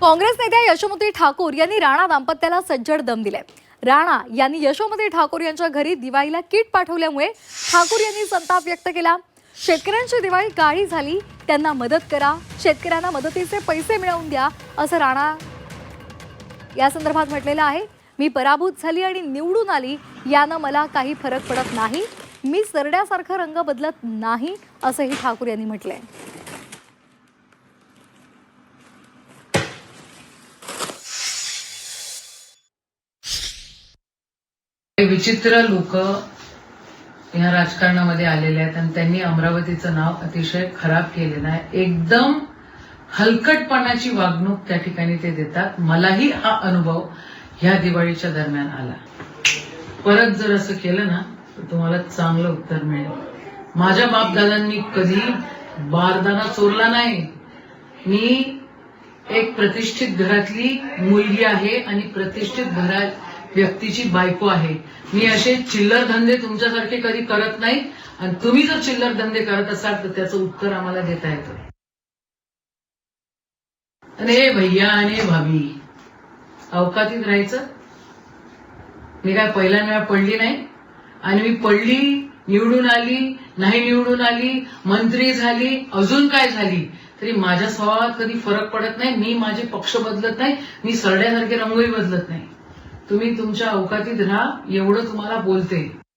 काँग्रेस नेत्या यशोमती ठाकूर यांनी राणा दाम्पत्याला सज्जड दम दिलाय. राणा यांनी यशोमती ठाकूर यांच्या घरी दिवाळीला किट पाठवल्यामुळे ठाकूर यांनी संताप व्यक्त केला. शेतकऱ्यांची दिवाळी काळी झाली त्यांना मदत करा शेतकऱ्यांना मदतीचे पैसे मिळवून द्या असं राणा या संदर्भात म्हटलेलं आहे. मी पराभूत झाली आणि निवडून आली यानं मला काही फरक पडत नाही. मी सरड्यासारखा रंग बदलत नाही असंही ठाकूर यांनी म्हटलंय. विचित्र लोक या राजकारणामध्ये आलेले आहेत आणि त्यांनी अमरावतीचं नाव अतिशय खराब केलेलं आहे. एकदम हलकटपणाची वागणूक त्या ठिकाणी ते देतात. मलाही हा अनुभव ह्या दिवाळीच्या दरम्यान आला. परत जर असं केलं ना तर तुम्हाला चांगलं उत्तर मिळेल. माझ्या बापदादांनी कधी बारदाना चोरला नाही. मी एक प्रतिष्ठित घरातली मुलगी आहे आणि प्रतिष्ठित घरात व्यक्तीची बायको आहे. मी असे चिल्लर धंदे तुमच्यासारखे कधी करत नाही. आणि तुम्ही जर चिल्लर धंदे करत असाल तर त्याचं उत्तर आम्हाला देता येतं. अरे भैया आणि भाभी अवकातीत राहायचं. मी काय पहिल्यांदा पडली नाही. आणि मी पडली निवडून आली नाही निवडून आली मंत्री झाली अजून काय झाली? तरी माझ्या स्वभावात कधी फरक पडत नाही. मी माझे पक्ष बदलत नाही. मी सरड्यासारखे रंगोळी बदलत नाही. तुम्ही तुमच्या अवकातीत राहा एवढं तुम्हाला बोलते.